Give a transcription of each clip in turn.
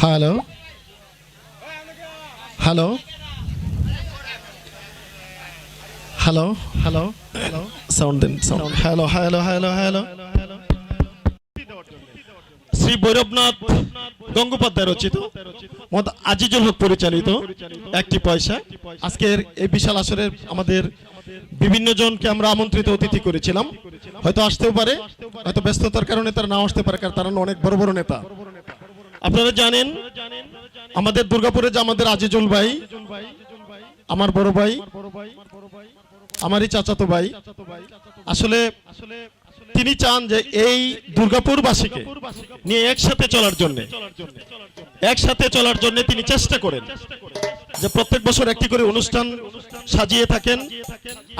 Hello hello hello hello hello sound দেন sound hello hello hello hello Shri Bhairabnath Gangopadhyay রচিত মত আজিজুল হক পরিচালিত, একটি পয়সা। আজকের এই বিশাল আসরের আমাদের বিভিন্ন জনকে আমরা আমন্ত্রিত অতিথি করেছিলাম। হয়তো আসতেও পারে, হয়তো ব্যস্ততার কারণে তারা না আসতে পারে, কারণ তারা অনেক বড় বড় নেতা। আপনারা জানেন, আমাদের দুর্গাপুরে যে আমাদের আজিজুল ভাই, আমার বড় ভাই, আমারই চাচাতো ভাই, আসলে তিনি চান যে এই দুর্গাপুরবাসীকে নিয়ে একসাথে চলার জন্য, একসাথে চলার জন্য তিনি চেষ্টা করেন যে প্রত্যেক বছর একটি করে অনুষ্ঠান সাজিয়ে থাকেন।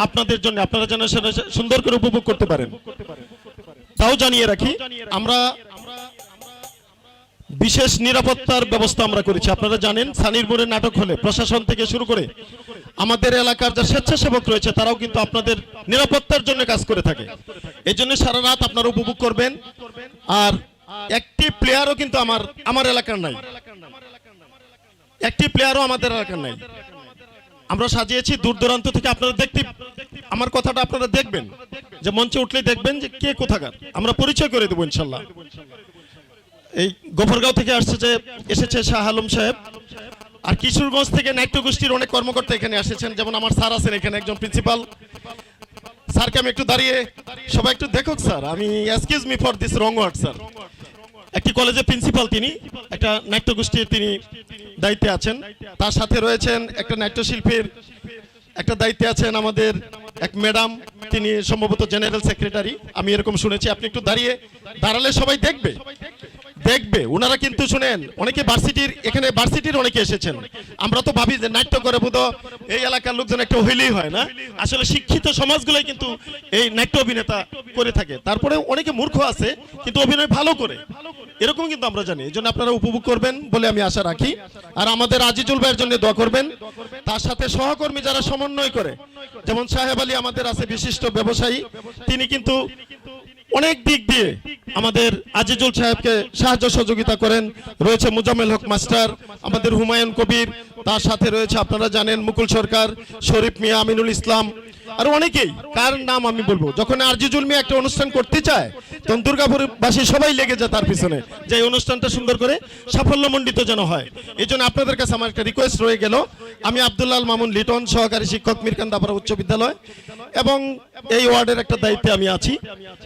আপনাদের জন্য আপনারা যেন সুন্দর করে উপভোগ করতে পারেন। তাও জানিয়ে রাখি, আমরা বিশেষ নিরাপত্তার ব্যবস্থা আমরা করেছি। আপনারা জানেন সানির মোড়ে নাটক হলে, প্রশাসন থেকে শুরু করে আমাদের এলাকার যা স্বেচ্ছাসেবক রয়েছে, তারাও কিন্তু আপনাদের নিরাপত্তার জন্য কাজ করে থাকে। এই জন্য সারা রাত আপনারা উপভোগ করবেন। আর একটি প্লেয়ারও কিন্তু আমার আমার এলাকার নাই। একটি প্লেয়ারও আমাদের এলাকার নাই। আমরা সাজিয়েছি, দূর দূরান্ত থেকে আপনারা দেখতে, আমার কথাটা আপনারা দেখবেন। যে মঞ্চে উঠলেই দেখবেন যে কে কোথাকার। আমরা পরিচয় করে দেবো ইনশাল্লাহ। এই গোফরগাঁও থেকে আসছে যে এসেছে শাহ আলম সাহেব। আর কিশোরগঞ্জ থেকে নাট্য গোষ্ঠীর অনেক কর্মকর্তা এখানে এসেছেন। যেমন আমার স্যার আছেন এখানে একজন প্রিন্সিপাল স্যারকে আমি একটু দাঁড়িয়ে, সবাই একটু দেখুক স্যার। আমি excuse me for this wrong word sir একটি কলেজের প্রিন্সিপাল তিনি, একটা নাট্য গোষ্ঠীর তিনি দায়িত্বে আছেন। তার সাথে রয়েছেন একটা নাট্যশিল্পীর, একটা দায়িত্বে আছেন আমাদের এক ম্যাডাম তিনি সম্ভবত জেনারেল সেক্রেটারি আমি এরকম শুনেছি, আপনি একটু দাঁড়িয়ে, দাঁড়ালে সবাই দেখবে। দেখবে ওনারা কিন্তু শুনেন, অনেকে ভার্সিটির এখানে ভার্সিটির অনেকে এসেছেন। আমরা তো ভাবি যে নাট্য করে বোধ, এই এলাকার লোকজন একটা হইলেই হয় না। আসলে শিক্ষিত সমাজগুলোই কিন্তু এই নাট্য অভিনেতা করে থাকে। তারপরে অনেকে মূর্খ আছে, কিন্তু অভিনয় ভালো করে। এরকম কিন্তু আমরা জানি, এই জন্য আপনারা উপভোগ করবেন বলে আমি আশা রাখি। আর আমাদের আজিজুল ভাইয়ের জন্য দোয়া করবেন। তার সাথে সহকর্মী যারা সমন্বয় করে, যেমন সাহেব আলী আমাদের আছে বিশিষ্ট ব্যবসায়ী, তিনি কিন্তু অনেক দিক দিয়ে আমাদের আজিজুল সাহেবকে সাহায্য সহযোগিতা করেন। রয়েছে মুজামেল হক মাস্টার, আমাদের হুমায়ুন কবির, তার সাথে রয়েছে আপনারা জানেন মুকুল সরকার, শরীফ মিয়া, আমিনুল ইসলাম, আর অনেকেই। কার নাম আমি বলব? যখন আরজিজুল মিয়া একটা অনুষ্ঠান করতে চায় তখন দুর্গাপুরবাসী সবাই লেগে যায় তার পিছনে। যে অনুষ্ঠানটা সুন্দর করে সাফল্যমণ্ডিত যেন হয়। এই জন্য আপনাদের কাছে আমার একটা রিকোয়েস্ট রয়ে গেল। আমি আব্দুল্লাল মামুন লিটন, সহকারী শিক্ষক মিরকান্দাপাড়া উচ্চ বিদ্যালয় এবং এই ওয়ার্ডের একটা দায়িত্বে আমি আছি।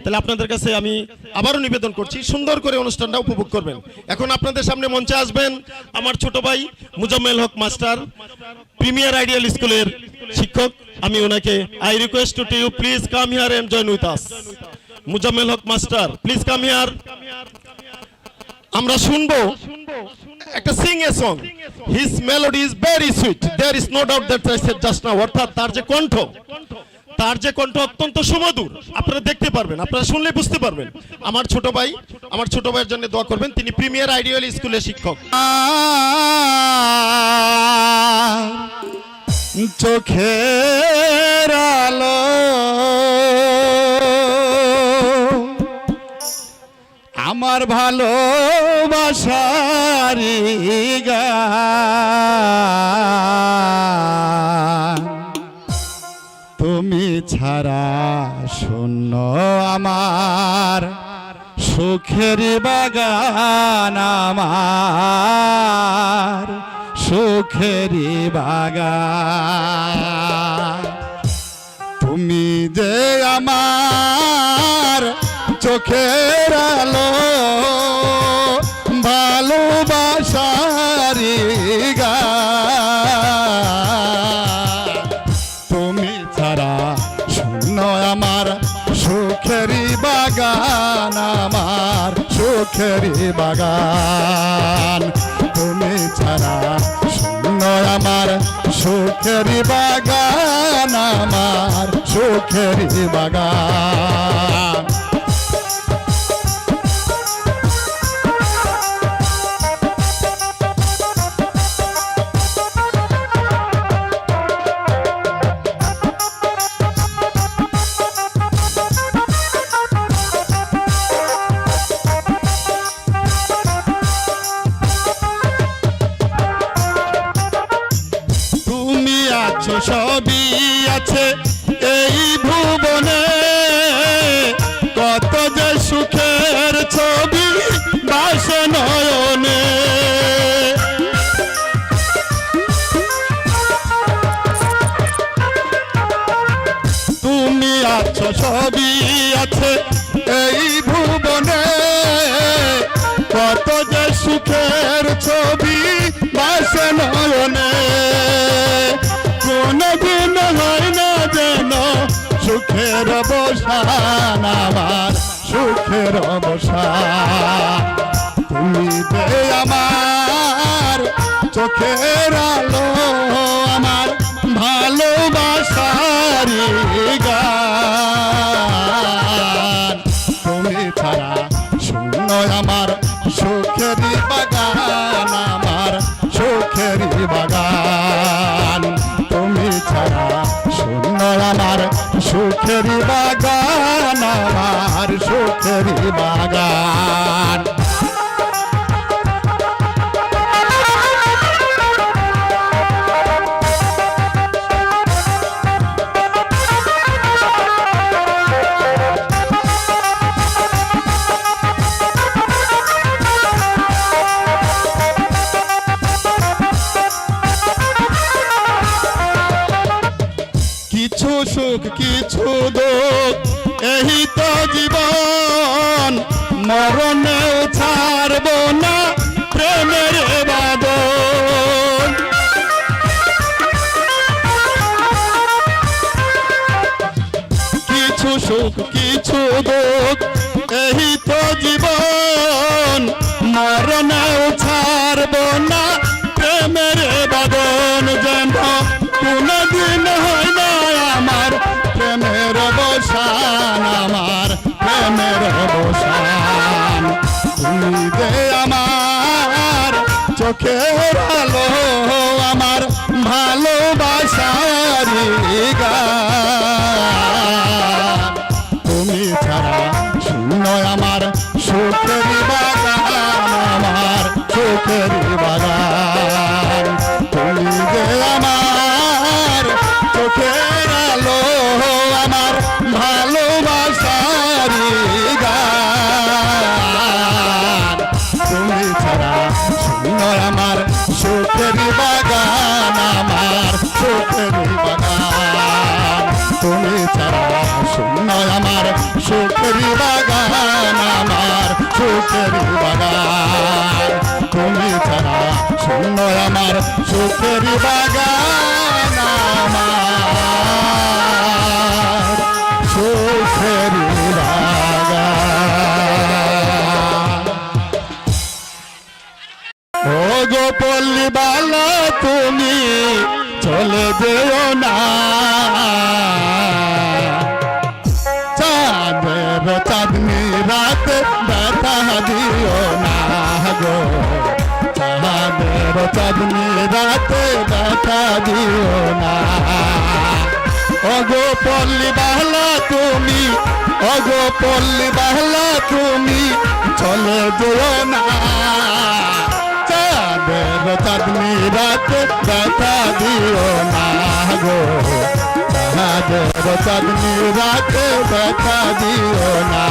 তাহলে আপনাদের কাছে আমি আবারও নিবেদন করছি, সুন্দর করে অনুষ্ঠানটা উপভোগ করবেন। এখন আপনাদের সামনে মঞ্চে আসবেন আমার ছোট ভাই Mujammel Haque master, premier ideal স্কুলের শিক্ষক। আমি ওনাকে I request to you please come here and join with us Mujammel Haque master please come here আমরা শুনব একটা sing a song his melody is very sweet there is no doubt that I said just now অর্থাৎ তার যে কণ্ঠ, তার যে কণ্ঠ অত্যন্ত সুমধুর, আপনারা দেখতে পারবেন, আপনারা শুনলে বুঝতে পারবেন। আমার ছোট ভাই, আমার ছোট ভাইয়ের জন্য দোয়া করবেন, তিনি প্রিমিয়ার আইডিয়াল স্কুলের শিক্ষক। চোখের আলো আমার ভালোবাসারি তুমি ছাড়া শূন্য আমার সুখের বাগান আমার সুখের বাগান। তুমি যে আমার চোখের আলো ভালোবাসারি গান তুমি ছাড়া শূন্য আমার সুখেরি বাগান আমার সুখেরি বাগান। তুমি ছাড়া শূন্য আমার সুখেরি বাগান আমার সুখেরি বাগান। সবই আছে এই ভুবনে। কত যে সুখের ছবি বাসে নয়নে। কোন দিন হয় না যেন সুখের অবসান আমার, সুখের অবসান। তুমি আমার চোখের আলো। বাগান না কিছু সুখ, কিছু দুঃখ, এই তো জীবন। মরণেও ছাড়ব না প্রেমের বাদন যেন। কোনদিন হয় না আমার প্রেমের অবসান, আমার প্রেমের আমার চোখের আলো। সুখের বাগান আমার সুখের বাগান। তুমি ছাড়া শূন্য আমার সুখের বাগান আমার। সুখের বাগান। ও গো বালা, তুমি চলে যেও চাঁদনি রাতে ব্যথা দিও না। অগো পল্লী বাহলা তুমি অগো পল্লী বাহলা তুমি, চলে যেও না। চাঁদের চাঁদনি রাতে ব্যথা দিও না গো। চাঁদের চাঁদনি রাতে ব্যথা দিও না।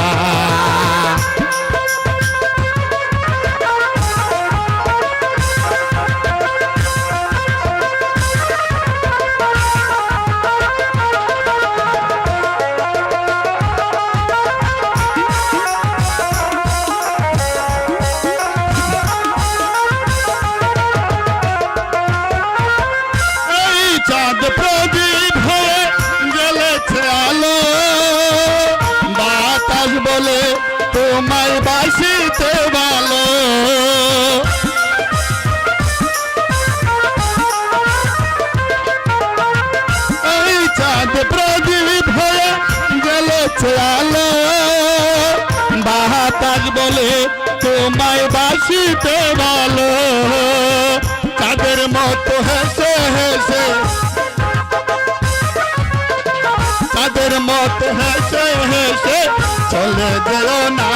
বাসিতে ভালো এই চাঁদ প্রদীপ হয়ে গেলেছে আলো বাতাস বলে তোমায় বাসিতে ভালো তাদের মতো হেসে হেসে তাদের মত হেসে হেসে চলে যেও না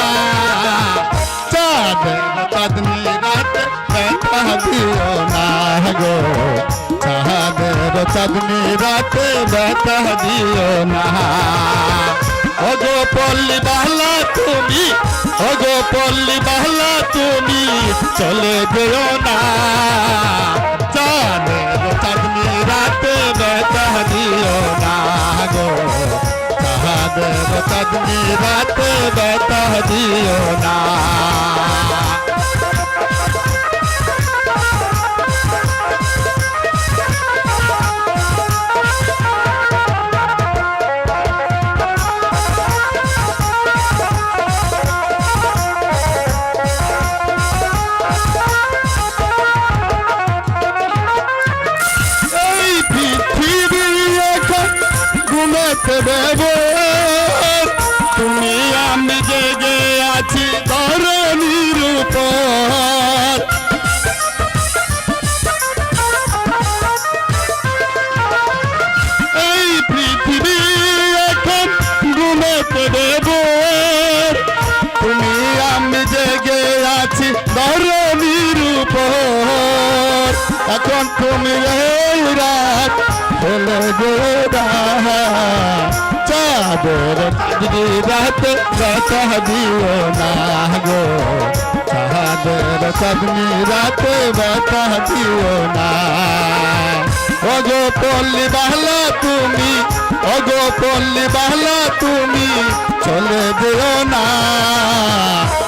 দিও না গো। চাঁদের চাঁদনি রাতে ব্যথা দিও না। অগো পল্লী বাহলা তুমি অগো পল্লী বাহলা তুমি চলে যেও না। চাঁদের চাঁদনি রাতে ব্যথা দিও না গো। চাঁদের চাঁদনি রাতে ব্যথা দিও না। ধরণীর উপর। এখন তুমি এই রাত গো চাদর রাতে ব্যথা দিও না গো। চাদর চাঁদনি রাতে ব্যথা দিও না। অগো পল্লী বাহলা তুমি, অগো পল্লী বাহলা তুমি, চলে যেও না।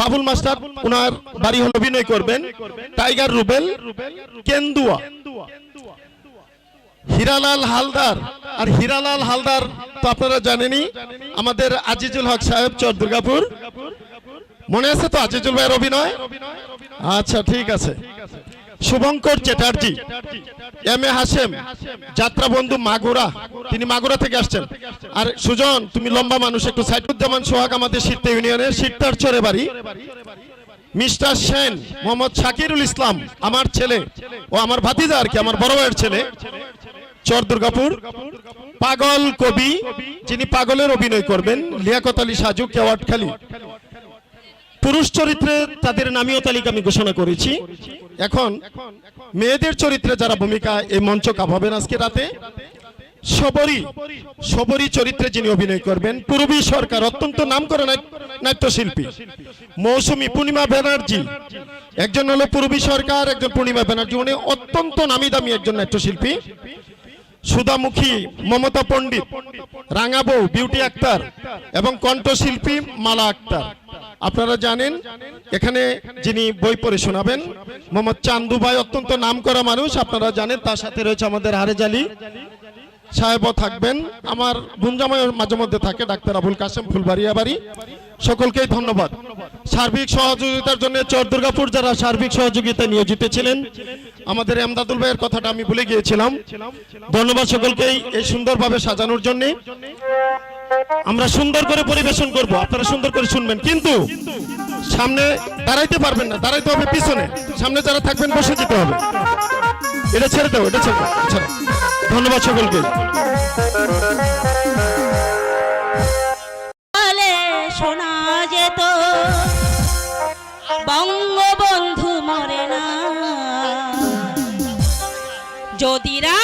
বাবুল মাস্টার ওনার বাড়ি হল অভিনয় করবেন, টাইগার রুবেল, কেন্দুয়া। হিরালাল হালদার, আর হিরালাল হালদার তো আপনারা জানেনই, আমাদের আজিজুল হক সাহেব, চর দুর্গাপুর। মনে আছে তো আজিজুল ভাইয়ের অভিনয়? আচ্ছা ঠিক আছে। শুভঙ্কর চ্যাটার্জি, এম এ হাসেম যাত্রা বন্ধু মাগুরা, তিনি মাগুরা থেকে আসছেন। আর সুজন, তুমি লম্বা মানুষ, একটু সাইদুজ্জামান সোহাগ আমাদের সিটতে ইউনিয়নের সিটটার চরে বাড়ি মিস্টার সেন, মোহাম্মদ শাকিরুল ইসলাম, আমার ছেলে ও আমার ভাতিজা আর কি, আমার বড় ভাইয়ের ছেলে। চর দুর্গাপুর, পাগল কবি, যিনি পাগলের অভিনয় করবেন, লিয়াকত আলী সাজু কেওয়াটখালী পুরুষ চরিত্রে তাদের নামীয় তালিকা আমি ঘোষণা করেছি। এখন মেয়েদের চরিত্রে যারা ভূমিকা এই মঞ্চ কাঁপাবেন আজকে রাতে সবরী সবরী চরিত্রে যিনি অভিনয় করবেন, পূর্বী সরকার, অত্যন্ত নাম করে নাট্যশিল্পী, মৌসুমী পূর্ণিমা ব্যানার্জি। একজন হলো পূর্বী সরকার, একজন পূর্ণিমা ব্যানার্জি। উনি অত্যন্ত নামি দামি একজন নাট্যশিল্পী। সুধামুখী মমতা পণ্ডিত, রাঙাবৌ বিউটি আক্তার এবং কণ্ঠশিল্পী মালা আক্তার। আপনারা জানেন, এখানে যিনি বই পড়ে শোনাবেন, মোহাম্মদ চান্দু ভাই, অত্যন্ত নাম করা মানুষ, আপনারা জানেন, তার সাথে রয়েছে আমাদের হারেজ আলী। সাহেবও থাকবেন। আমার গুঞ্জাময় মাঝে মধ্যে থাকে ডাক্তার আবুল কাসেম ফুলবাড়িয়া বাড়ি সকলকেই ধন্যবাদ। সার্বিক সহযোগিতার জন্য চর দুর্গাপুর যারা সার্বিক সহযোগিতা নিয়োজিত ছিলেন আমাদের এমদাদুল ভাইয়ের কথাটা আমি ভুলে গিয়েছিলাম। ধন্যবাদ সকলকেই এই সুন্দরভাবে সাজানোর জন্য। আমরা সুন্দর করে পরিবেশন করব, আপনারা সুন্দর করে শুনবেন। কিন্তু সামনে দাঁড়াইতে পারবেন না, দাঁড়াইতে হবে পিছনে। সামনে যারা থাকবেন, বসে যেতে হবে। এটা ছেড়ে দাও, এটা ছেড়ে দাও। ধন্যবাদ সকলকে। বঙ্গবন্ধু মরে না। যদি রাজপথে